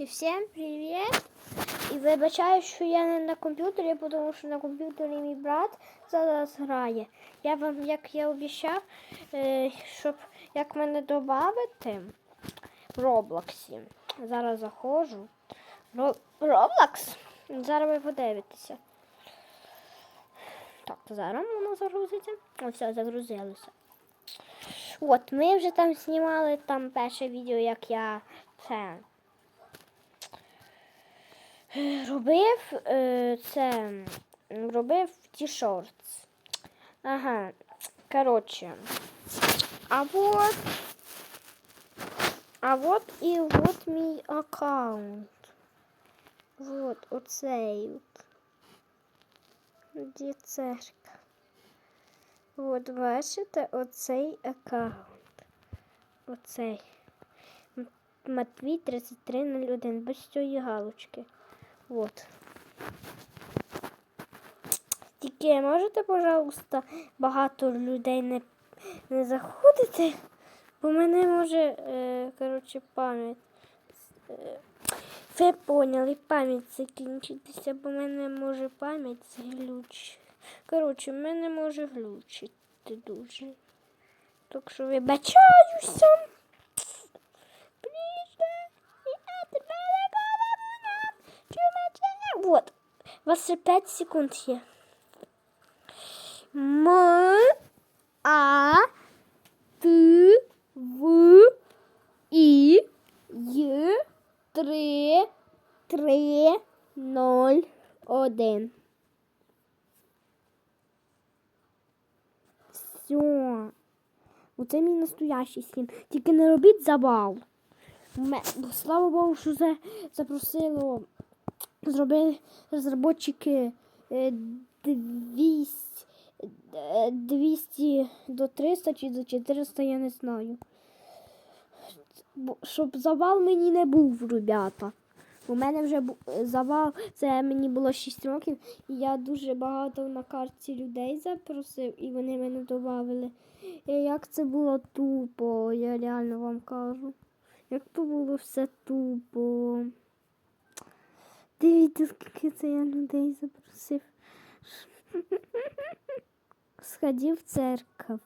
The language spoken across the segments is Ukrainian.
Всім привіт! І вибачаю, що я не на комп'ютері, тому що на комп'ютері мій брат зараз грає. Я вам, як я обіцяв, щоб як мене додати в Роблоксі. Зараз заходжу. Роблокс? Зараз ви подивитеся. Так, зараз воно загрузиться. О, все, загрузилося. От, ми вже там знімали там перше відео, як я це робив е, це робив ті шортс. Ага. Коротше. А вот. А вот і вот мій аккаунт. Вот оцей от. Де церква? От бачите оцей аккаунт. Оцей. Матвій 3301 без цієї галочки. Вот. Тільки можете, пожалуйста, багато людей не, не заходити, бо мене може, е, коротше, пам'ять. Е, ви поняли, пам'ять закінчитися, бо мене може пам'ять зглючити. Коротше, мене може глючити дуже. Так що вибачаюся. Вот. У вас ще 5 секунд є. М, А, Т, В, І, Й, 3, 3, 0, 1. Все. Оце мій настоящий сім. Тільки не робіть забав. Слава Богу, що за, запросило зробили розробники е, 200, е, 200 до 300 чи до 400, я не знаю. Щоб завал мені не був, ребята. У мене вже е, завал, це мені було 6 років, і я дуже багато на карті людей запросив, і вони мене додали. І як це було тупо, я реально вам кажу. Як то було все тупо. Дивіться, скільки це я людей запросив. Сходи в церковь,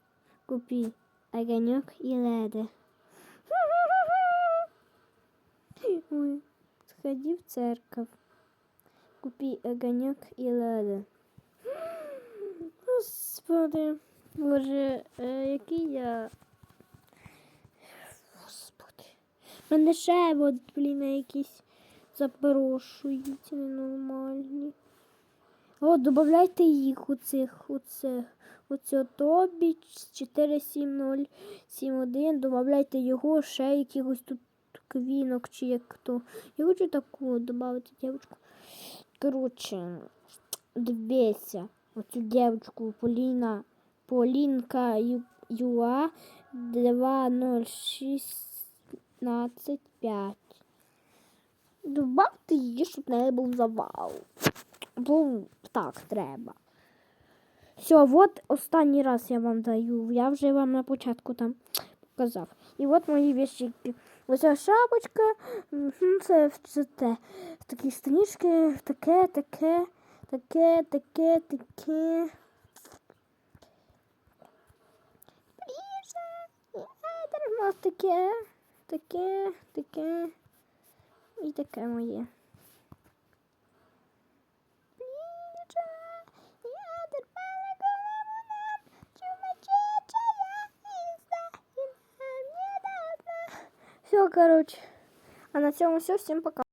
купи огонек и леды. Ой, сходи в церковь, купи огонек и леды. Господи, боже, е, який я. Господи. Мене ще от, блін, якісь Запрошують ненормальні. О, додавайте їх у цих, у цих. Оце тобі 47071, додавайте його, ще якихось тут квінок чи як хто. Я хочу таку додати дівчинку. Коротше, дивіться, оцю дівчинку Поліна, Полінка Юа 2065. Добавте її, щоб не був завал. Бо так треба. Все, от останній раз я вам даю. Я вже вам на початку там показав. І от мої вещики. Ось шапочка, це, це те. Такі стрічки, таке, таке, таке, таке, таке. У нас таке, таке, таке і таке моє. Все, короче. А на цьому все. Всім пока.